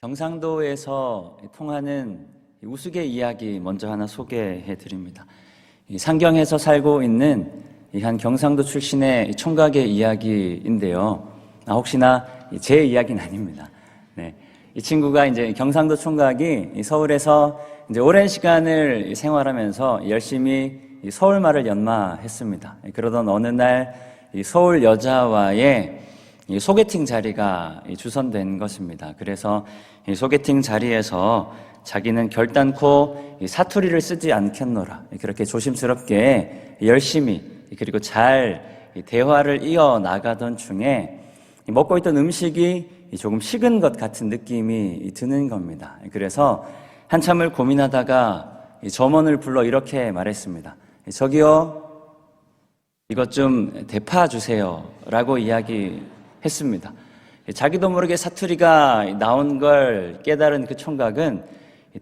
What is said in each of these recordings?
경상도에서 통하는 우스개 이야기 먼저 하나 소개해 드립니다. 상경에서 살고 있는 한 경상도 출신의 총각의 이야기인데요. 아, 혹시나 제 이야기는 아닙니다. 네. 이 친구가 이제 경상도 총각이 서울에서 이제 오랜 시간을 생활하면서 열심히 서울말을 연마했습니다. 그러던 어느 날 서울 여자와의 소개팅 자리가 주선된 것입니다. 그래서 소개팅 자리에서 자기는 결단코 사투리를 쓰지 않겠노라. 그렇게 조심스럽게 열심히 그리고 잘 대화를 이어 나가던 중에 먹고 있던 음식이 조금 식은 것 같은 느낌이 드는 겁니다. 그래서 한참을 고민하다가 점원을 불러 이렇게 말했습니다. 저기요, 이것 좀 대파 주세요. 라고 이야기 했습니다. 자기도 모르게 사투리가 나온 걸 깨달은 그 총각은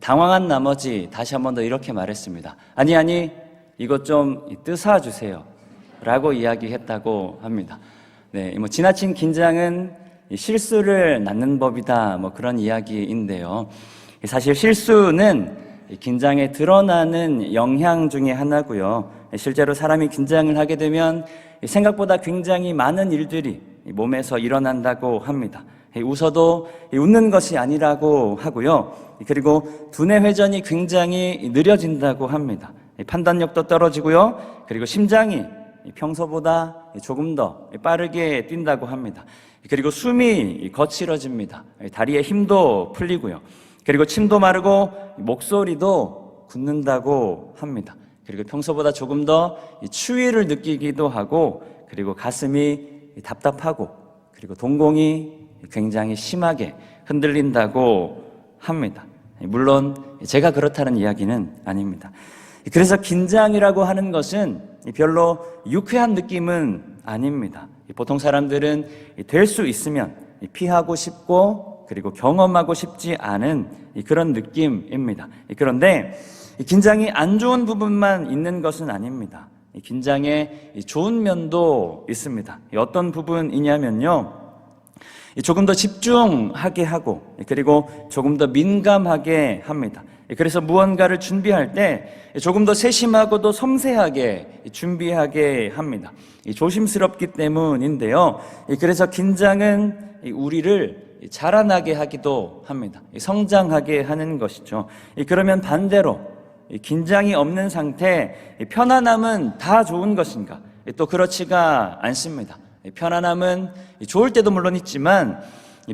당황한 나머지 다시 한 번 더 이렇게 말했습니다. 아니, 아니, 이것 좀 뜨사 주세요. 라고 이야기했다고 합니다. 네, 뭐 지나친 긴장은 실수를 낳는 법이다. 뭐 그런 이야기인데요. 사실 실수는 긴장에 드러나는 영향 중에 하나고요. 실제로 사람이 긴장을 하게 되면 생각보다 굉장히 많은 일들이 몸에서 일어난다고 합니다. 웃어도 웃는 것이 아니라고 하고요. 그리고 두뇌 회전이 굉장히 느려진다고 합니다. 판단력도 떨어지고요. 그리고 심장이 평소보다 조금 더 빠르게 뛴다고 합니다. 그리고 숨이 거칠어집니다. 다리에 힘도 풀리고요. 그리고 침도 마르고 목소리도 굳는다고 합니다. 그리고 평소보다 조금 더 추위를 느끼기도 하고 그리고 가슴이 답답하고 그리고 동공이 굉장히 심하게 흔들린다고 합니다. 물론 제가 그렇다는 이야기는 아닙니다. 그래서 긴장이라고 하는 것은 별로 유쾌한 느낌은 아닙니다. 보통 사람들은 될 수 있으면 피하고 싶고 그리고 경험하고 싶지 않은 그런 느낌입니다. 그런데 긴장이 안 좋은 부분만 있는 것은 아닙니다. 긴장에 좋은 면도 있습니다. 어떤 부분이냐면요. 조금 더 집중하게 하고 그리고 조금 더 민감하게 합니다. 그래서 무언가를 준비할 때 조금 더 세심하고도 섬세하게 준비하게 합니다. 조심스럽기 때문인데요. 그래서 긴장은 우리를 자라나게 하기도 합니다. 성장하게 하는 것이죠. 그러면 반대로 긴장이 없는 상태, 편안함은 다 좋은 것인가? 또 그렇지가 않습니다. 편안함은 좋을 때도 물론 있지만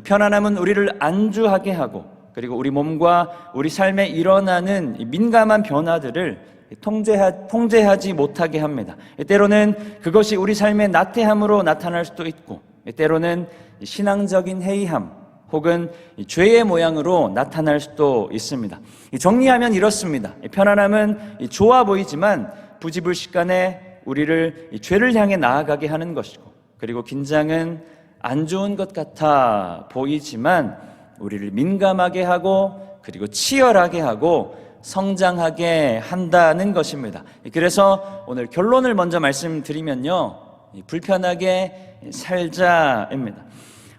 편안함은 우리를 안주하게 하고 그리고 우리 몸과 우리 삶에 일어나는 민감한 변화들을 통제하, 통제하지 못하게 합니다. 때로는 그것이 우리 삶의 나태함으로 나타날 수도 있고 때로는 신앙적인 해이함 혹은 죄의 모양으로 나타날 수도 있습니다. 정리하면 이렇습니다. 편안함은 좋아 보이지만 부지불식간에 우리를 죄를 향해 나아가게 하는 것이고 그리고 긴장은 안 좋은 것 같아 보이지만 우리를 민감하게 하고 그리고 치열하게 하고 성장하게 한다는 것입니다. 그래서 오늘 결론을 먼저 말씀드리면요. 불편하게 살자입니다.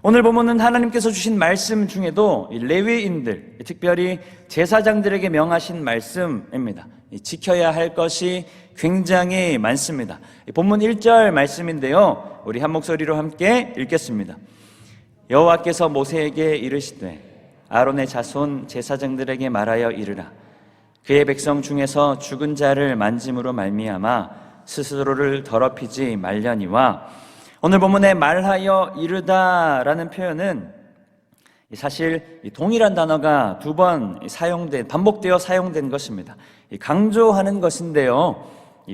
오늘 보면은 하나님께서 주신 말씀 중에도 레위인들, 특별히 제사장들에게 명하신 말씀입니다. 지켜야 할 것이 굉장히 많습니다. 본문 1절 말씀인데요. 우리 한 목소리로 함께 읽겠습니다. 여호와께서 모세에게 이르시되 아론의 자손 제사장들에게 말하여 이르라 그의 백성 중에서 죽은 자를 만짐으로 말미암아 스스로를 더럽히지 말려니와 오늘 본문에 말하여 이르다라는 표현은 사실 동일한 단어가 두 번 사용된 반복되어 사용된 것입니다. 강조하는 것인데요.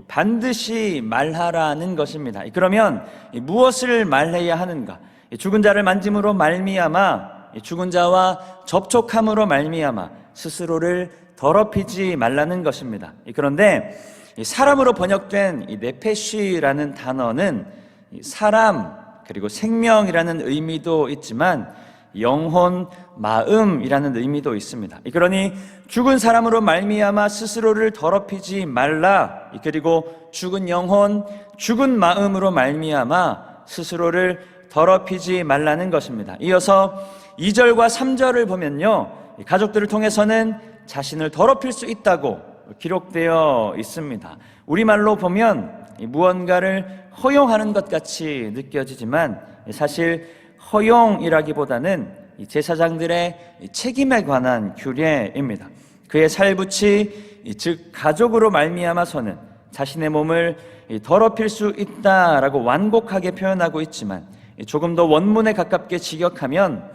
반드시 말하라는 것입니다. 그러면 무엇을 말해야 하는가? 죽은 자를 만짐으로 말미암아 죽은 자와 접촉함으로 말미암아 스스로를 더럽히지 말라는 것입니다. 그런데 사람으로 번역된 이 네페쉬라는 단어는 사람 그리고 생명이라는 의미도 있지만 영혼, 마음이라는 의미도 있습니다. 그러니 죽은 사람으로 말미암아 스스로를 더럽히지 말라. 그리고 죽은 영혼, 죽은 마음으로 말미암아 스스로를 더럽히지 말라는 것입니다. 이어서 2절과 3절을 보면요. 이 가족들을 통해서는 자신을 더럽힐 수 있다고 기록되어 있습니다. 우리말로 보면 이 무언가를 허용하는 것 같이 느껴지지만 사실 허용이라기보다는 이 제사장들의 이 책임에 관한 규례입니다. 그의 살붙이 이즉 가족으로 말미암아서는 자신의 몸을 이 더럽힐 수 있다라고 완곡하게 표현하고 있지만 이 조금 더 원문에 가깝게 직역하면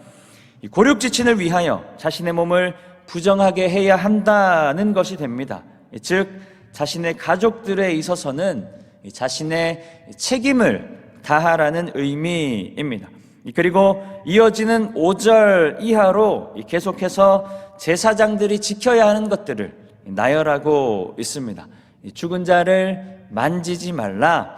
이 고륙지친을 위하여 자신의 몸을 부정하게 해야 한다는 것이 됩니다. 이즉 자신의 가족들에 있어서는 이 자신의 책임을 다하라는 의미입니다. 이 그리고 이어지는 5절 이하로 이 계속해서 제사장들이 지켜야 하는 것들을 나열하고 있습니다. 이 죽은 자를 만지지 말라.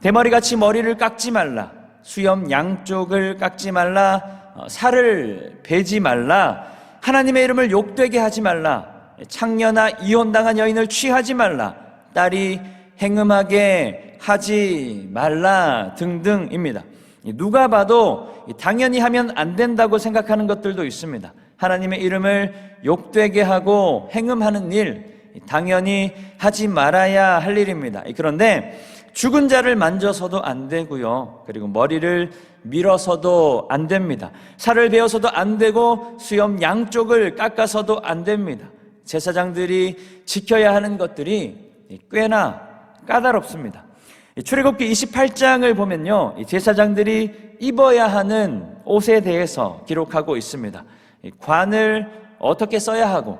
대머리 같이 머리를 깎지 말라. 수염 양쪽을 깎지 말라. 어, 살을 베지 말라. 하나님의 이름을 욕되게 하지 말라. 창녀나 이혼당한 여인을 취하지 말라. 딸이 행음하게 하지 말라 등등입니다. 누가 봐도 당연히 하면 안 된다고 생각하는 것들도 있습니다. 하나님의 이름을 욕되게 하고 행음하는 일 당연히 하지 말아야 할 일입니다. 그런데 죽은 자를 만져서도 안 되고요. 그리고 머리를 밀어서도 안 됩니다. 살을 베어서도 안 되고 수염 양쪽을 깎아서도 안 됩니다. 제사장들이 지켜야 하는 것들이 꽤나 까다롭습니다. 출애굽기 28장을 보면요. 제사장들이 입어야 하는 옷에 대해서 기록하고 있습니다. 관을 어떻게 써야 하고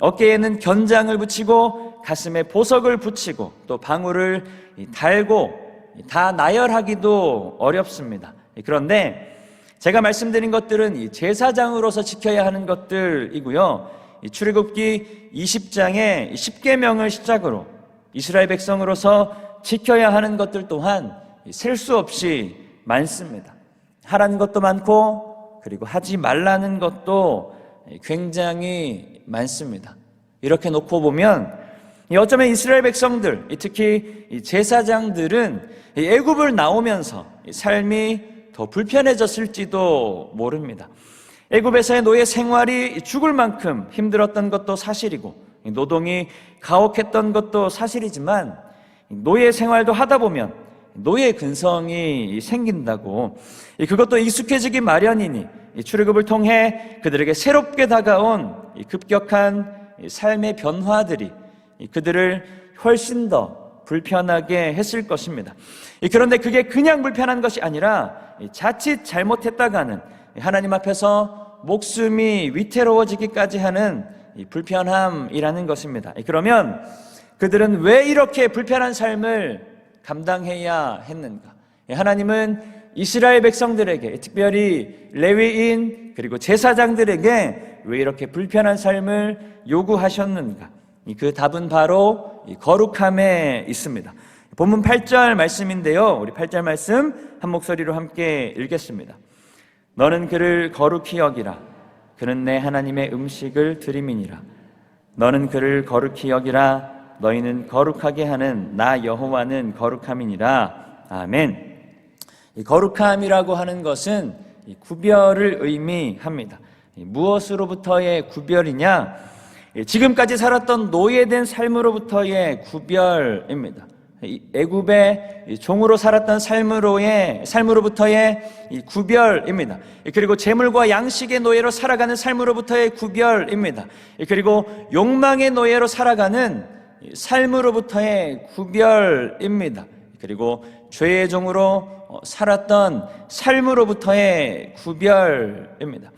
어깨에는 견장을 붙이고 가슴에 보석을 붙이고 또 방울을 달고 다 나열하기도 어렵습니다. 그런데 제가 말씀드린 것들은 제사장으로서 지켜야 하는 것들이고요. 출애굽기 20장의 10계명을 시작으로 이스라엘 백성으로서 지켜야 하는 것들 또한 셀 수 없이 많습니다. 하라는 것도 많고 그리고 하지 말라는 것도 굉장히 많습니다. 이렇게 놓고 보면 어쩌면 이스라엘 백성들, 특히 제사장들은 애굽을 나오면서 삶이 더 불편해졌을지도 모릅니다. 애굽에서의 노예 생활이 죽을 만큼 힘들었던 것도 사실이고 노동이 가혹했던 것도 사실이지만 노예 생활도 하다 보면 노예 근성이 생긴다고 그것도 익숙해지기 마련이니 출애굽을 통해 그들에게 새롭게 다가온 급격한 삶의 변화들이 그들을 훨씬 더 불편하게 했을 것입니다. 그런데 그게 그냥 불편한 것이 아니라 자칫 잘못했다가는 하나님 앞에서 목숨이 위태로워지기까지 하는 불편함이라는 것입니다. 그러면 그들은 왜 이렇게 불편한 삶을 감당해야 했는가? 하나님은 이스라엘 백성들에게 특별히 레위인 그리고 제사장들에게 왜 이렇게 불편한 삶을 요구하셨는가? 그 답은 바로 거룩함에 있습니다. 본문 8절 말씀인데요. 우리 8절 말씀 한 목소리로 함께 읽겠습니다. 너는 그를 거룩히 여기라. 그는 내 하나님의 음식을 드림이니라. 너는 그를 거룩히 여기라. 너희는 거룩하게 하는 나 여호와는 거룩함이니라. 아멘. 이 거룩함이라고 하는 것은 구별을 의미합니다. 무엇으로부터의 구별이냐? 지금까지 살았던 노예된 삶으로부터의 구별입니다. 애굽의 종으로 살았던 삶으로의 삶으로부터의 구별입니다. 그리고 재물과 양식의 노예로 살아가는 삶으로부터의 구별입니다. 그리고 욕망의 노예로 살아가는 삶으로부터의 구별입니다. 그리고 죄의 종으로 살았던 삶으로부터의 구별입니다.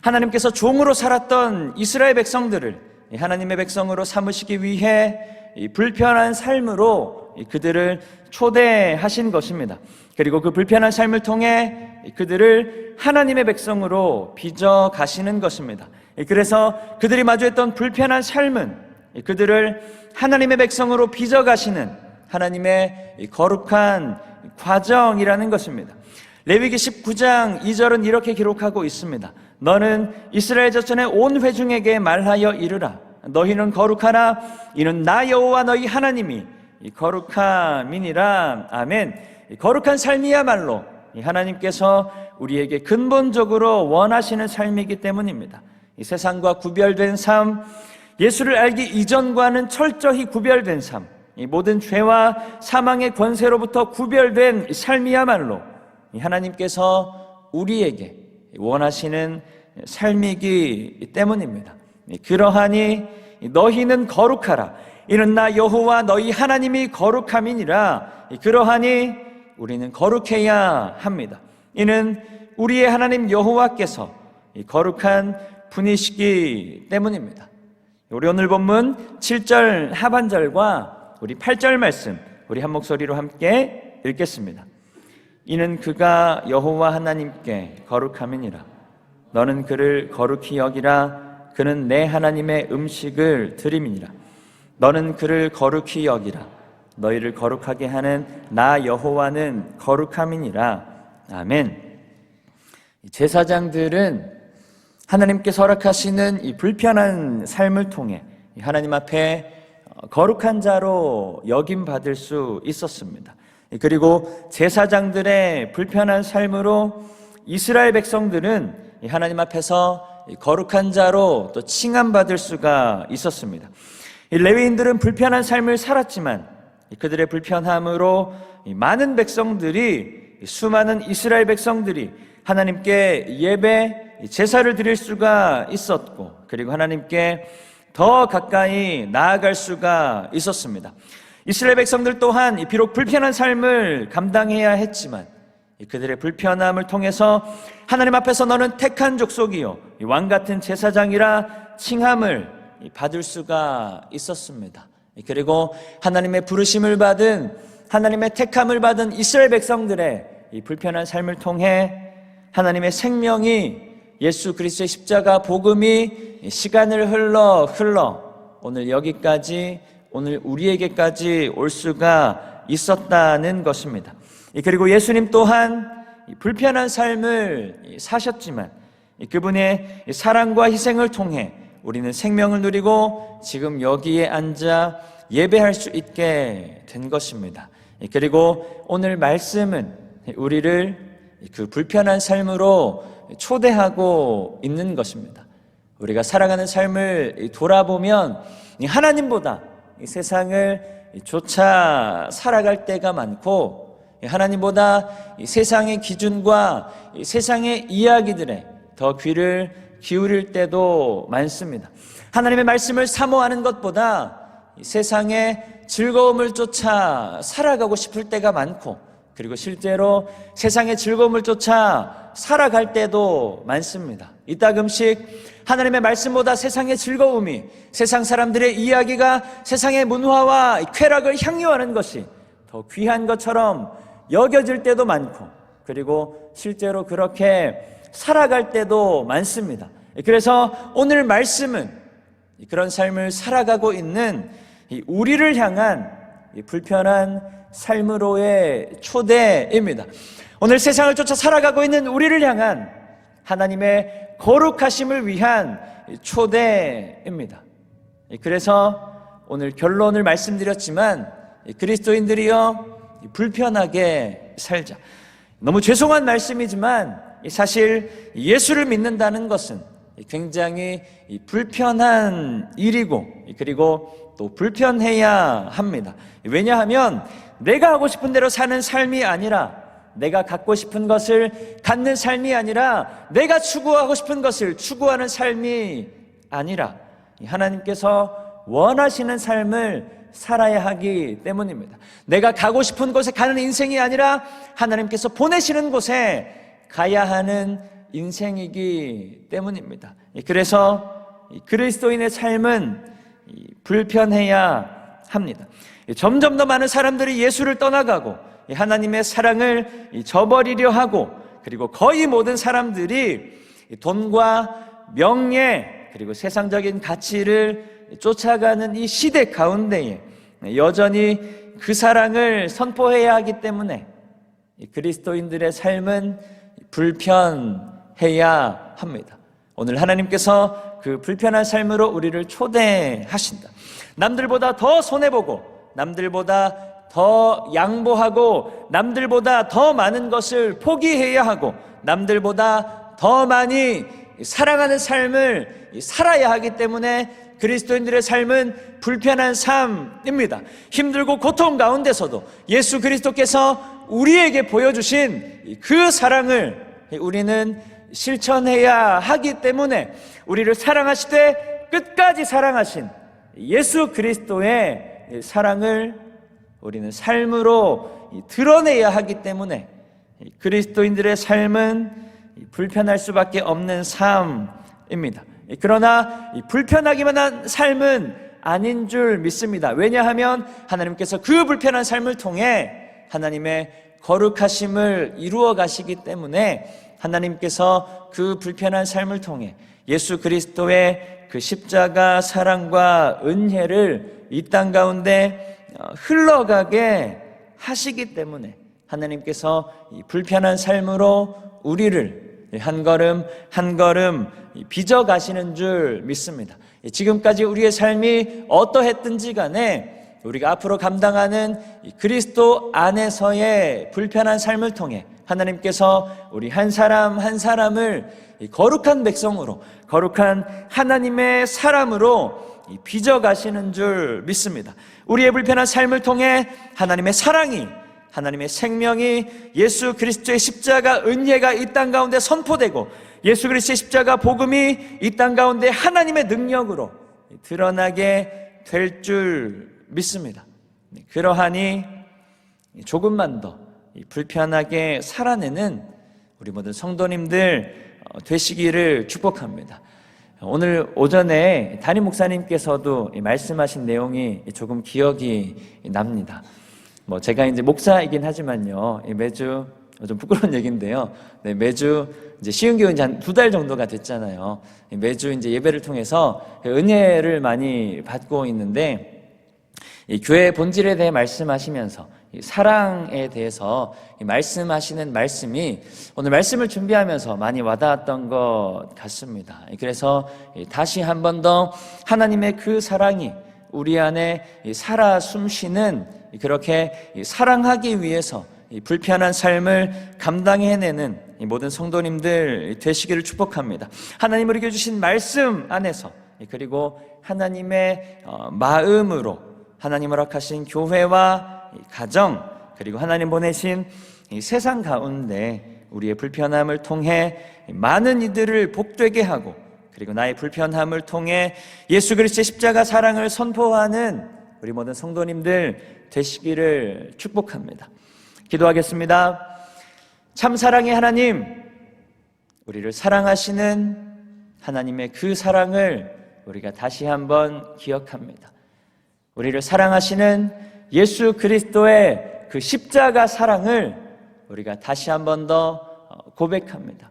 하나님께서 종으로 살았던 이스라엘 백성들을 하나님의 백성으로 삼으시기 위해 불편한 삶으로 그들을 초대하신 것입니다. 그리고 그 불편한 삶을 통해 그들을 하나님의 백성으로 빚어 가시는 것입니다. 그래서 그들이 마주했던 불편한 삶은 그들을 하나님의 백성으로 빚어 가시는 하나님의 거룩한 과정이라는 것입니다. 레위기 19장 2절은 이렇게 기록하고 있습니다. 너는 이스라엘 자손의 온 회중에게 말하여 이르라. 너희는 거룩하나 이는 나 여호와 너희 하나님이 거룩함이니라. 아멘. 거룩한 삶이야말로 이 하나님께서 우리에게 근본적으로 원하시는 삶이기 때문입니다. 이 세상과 구별된 삶, 예수를 알기 이전과는 철저히 구별된 삶, 이 모든 죄와 사망의 권세로부터 구별된 이 삶이야말로 이 하나님께서 우리에게 원하시는 삶이기 때문입니다. 그러하니 너희는 거룩하라. 이는 나 여호와 너희 하나님이 거룩함이니라. 그러하니 우리는 거룩해야 합니다. 이는 우리의 하나님 여호와께서 거룩한 분이시기 때문입니다. 우리 오늘 본문 7절 하반절과 우리 8절 말씀 우리 한 목소리로 함께 읽겠습니다. 이는 그가 여호와 하나님께 거룩함이니라. 너는 그를 거룩히 여기라. 그는 내 하나님의 음식을 드림이니라. 너는 그를 거룩히 여기라. 너희를 거룩하게 하는 나 여호와는 거룩함이니라. 아멘. 제사장들은 하나님께서 허락하시는 이 불편한 삶을 통해 하나님 앞에 거룩한 자로 여김 받을 수 있었습니다. 그리고 제사장들의 불편한 삶으로 이스라엘 백성들은 하나님 앞에서 거룩한 자로 또 칭함 받을 수가 있었습니다. 레위인들은 불편한 삶을 살았지만 그들의 불편함으로 많은 백성들이 수많은 이스라엘 백성들이 하나님께 예배 제사를 드릴 수가 있었고 그리고 하나님께 더 가까이 나아갈 수가 있었습니다. 이스라엘 백성들 또한 비록 불편한 삶을 감당해야 했지만 그들의 불편함을 통해서 하나님 앞에서 너는 택한 족속이요 왕 같은 제사장이라 칭함을 받을 수가 있었습니다. 그리고 하나님의 부르심을 받은 하나님의 택함을 받은 이스라엘 백성들의 이 불편한 삶을 통해 하나님의 생명이 예수 그리스도의 십자가 복음이 시간을 흘러 흘러 오늘 여기까지 오늘 우리에게까지 올 수가 있었다는 것입니다. 그리고 예수님 또한 불편한 삶을 사셨지만 그분의 사랑과 희생을 통해 우리는 생명을 누리고 지금 여기에 앉아 예배할 수 있게 된 것입니다. 그리고 오늘 말씀은 우리를 그 불편한 삶으로 초대하고 있는 것입니다. 우리가 살아가는 삶을 돌아보면 하나님보다 이 세상을 쫓아 살아갈 때가 많고 하나님보다 이 세상의 기준과 이 세상의 이야기들에 더 귀를 기울일 때도 많습니다. 하나님의 말씀을 사모하는 것보다 이 세상의 즐거움을 쫓아 살아가고 싶을 때가 많고 그리고 실제로 세상의 즐거움을 쫓아 살아갈 때도 많습니다. 이따금씩 하나님의 말씀보다 세상의 즐거움이 세상 사람들의 이야기가 세상의 문화와 쾌락을 향유하는 것이 더 귀한 것처럼 여겨질 때도 많고 그리고 실제로 그렇게 살아갈 때도 많습니다. 그래서 오늘 말씀은 그런 삶을 살아가고 있는 우리를 향한 불편한 삶으로의 초대입니다. 오늘 세상을 쫓아 살아가고 있는 우리를 향한 하나님의 거룩하심을 위한 초대입니다. 그래서 오늘 결론을 말씀드렸지만 그리스도인들이여 불편하게 살자. 너무 죄송한 말씀이지만 사실 예수를 믿는다는 것은 굉장히 불편한 일이고 그리고 또 불편해야 합니다. 왜냐하면 내가 하고 싶은 대로 사는 삶이 아니라 내가 갖고 싶은 것을 갖는 삶이 아니라 내가 추구하고 싶은 것을 추구하는 삶이 아니라 하나님께서 원하시는 삶을 살아야 하기 때문입니다. 내가 가고 싶은 곳에 가는 인생이 아니라 하나님께서 보내시는 곳에 가야 하는 인생이기 때문입니다. 그래서 그리스도인의 삶은 불편해야 합니다. 점점 더 많은 사람들이 예수를 떠나가고 하나님의 사랑을 저버리려 하고 그리고 거의 모든 사람들이 돈과 명예 그리고 세상적인 가치를 쫓아가는 이 시대 가운데에 여전히 그 사랑을 선포해야 하기 때문에 그리스도인들의 삶은 불편해야 합니다. 오늘 하나님께서 그 불편한 삶으로 우리를 초대하신다. 남들보다 더 손해보고 남들보다 더 양보하고 남들보다 더 많은 것을 포기해야 하고 남들보다 더 많이 사랑하는 삶을 살아야 하기 때문에 그리스도인들의 삶은 불편한 삶입니다. 힘들고 고통 가운데서도 예수 그리스도께서 우리에게 보여주신 그 사랑을 우리는 실천해야 하기 때문에 우리를 사랑하시되 끝까지 사랑하신 예수 그리스도의 사랑을 우리는 삶으로 드러내야 하기 때문에 그리스도인들의 삶은 불편할 수밖에 없는 삶입니다. 그러나 불편하기만 한 삶은 아닌 줄 믿습니다. 왜냐하면 하나님께서 그 불편한 삶을 통해 하나님의 거룩하심을 이루어 가시기 때문에 하나님께서 그 불편한 삶을 통해 예수 그리스도의 그 십자가 사랑과 은혜를 이 땅 가운데 흘러가게 하시기 때문에 하나님께서 이 불편한 삶으로 우리를 한 걸음 한 걸음 빚어 가시는 줄 믿습니다. 지금까지 우리의 삶이 어떠했든지 간에 우리가 앞으로 감당하는 그리스도 안에서의 불편한 삶을 통해 하나님께서 우리 한 사람 한 사람을 거룩한 백성으로 거룩한 하나님의 사람으로 빚어 가시는 줄 믿습니다. 우리의 불편한 삶을 통해 하나님의 사랑이 하나님의 생명이 예수 그리스도의 십자가 은혜가 이 땅 가운데 선포되고 예수 그리스도의 십자가 복음이 이 땅 가운데 하나님의 능력으로 드러나게 될 줄 믿습니다. 그러하니 조금만 더 불편하게 살아내는 우리 모든 성도님들 되시기를 축복합니다. 오늘 오전에 담임 목사님께서도 말씀하신 내용이 조금 기억이 납니다. 뭐 제가 이제 목사이긴 하지만요 매주 좀 부끄러운 얘기인데요. 네, 매주 이제 시흥 교회 이제 한 두 달 정도가 됐잖아요. 매주 이제 예배를 통해서 은혜를 많이 받고 있는데 이 교회 본질에 대해 말씀하시면서 사랑에 대해서 말씀하시는 말씀이 오늘 말씀을 준비하면서 많이 와닿았던 것 같습니다. 그래서 다시 한 번 더 하나님의 그 사랑이 우리 안에 살아 숨쉬는 그렇게 사랑하기 위해서 불편한 삶을 감당해내는 모든 성도님들 되시기를 축복합니다. 하나님 우리에게 주신 말씀 안에서 그리고 하나님의 어, 마음으로 하나님 허락하신 교회와 가정 그리고 하나님 보내신 세상 가운데 우리의 불편함을 통해 많은 이들을 복되게 하고 그리고 나의 불편함을 통해 예수 그리스도의 십자가 사랑을 선포하는 우리 모든 성도님들 되시기를 축복합니다. 기도하겠습니다. 참 사랑의 하나님, 우리를 사랑하시는 하나님의 그 사랑을 우리가 다시 한번 기억합니다. 우리를 사랑하시는 예수 그리스도의 그 십자가 사랑을 우리가 다시 한 번 더 고백합니다.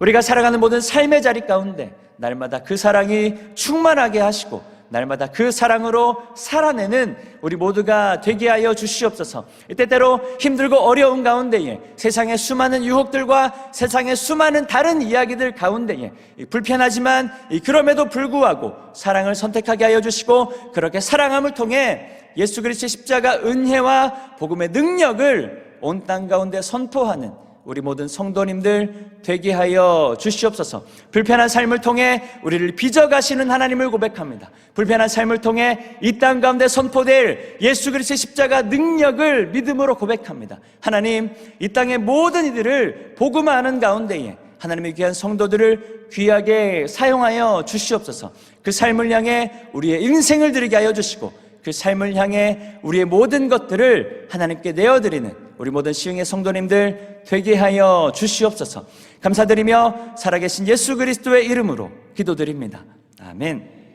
우리가 살아가는 모든 삶의 자리 가운데 날마다 그 사랑이 충만하게 하시고 날마다 그 사랑으로 살아내는 우리 모두가 되게 하여 주시옵소서. 때때로 힘들고 어려운 가운데에 세상의 수많은 유혹들과 세상의 수많은 다른 이야기들 가운데에 불편하지만 그럼에도 불구하고 사랑을 선택하게 하여 주시고 그렇게 사랑함을 통해 예수 그리스도의 십자가 은혜와 복음의 능력을 온 땅 가운데 선포하는 우리 모든 성도님들 되게 하여 주시옵소서. 불편한 삶을 통해 우리를 빚어가시는 하나님을 고백합니다. 불편한 삶을 통해 이 땅 가운데 선포될 예수 그리스도의 십자가 능력을 믿음으로 고백합니다. 하나님, 이 땅의 모든 이들을 복음하는 가운데에 하나님의 귀한 성도들을 귀하게 사용하여 주시옵소서. 그 삶을 향해 우리의 인생을 드리게 하여 주시고 그 삶을 향해 우리의 모든 것들을 하나님께 내어드리는 우리 모든 시흥의 성도님들 되게 하여 주시옵소서. 감사드리며 살아계신 예수 그리스도의 이름으로 기도드립니다. 아멘.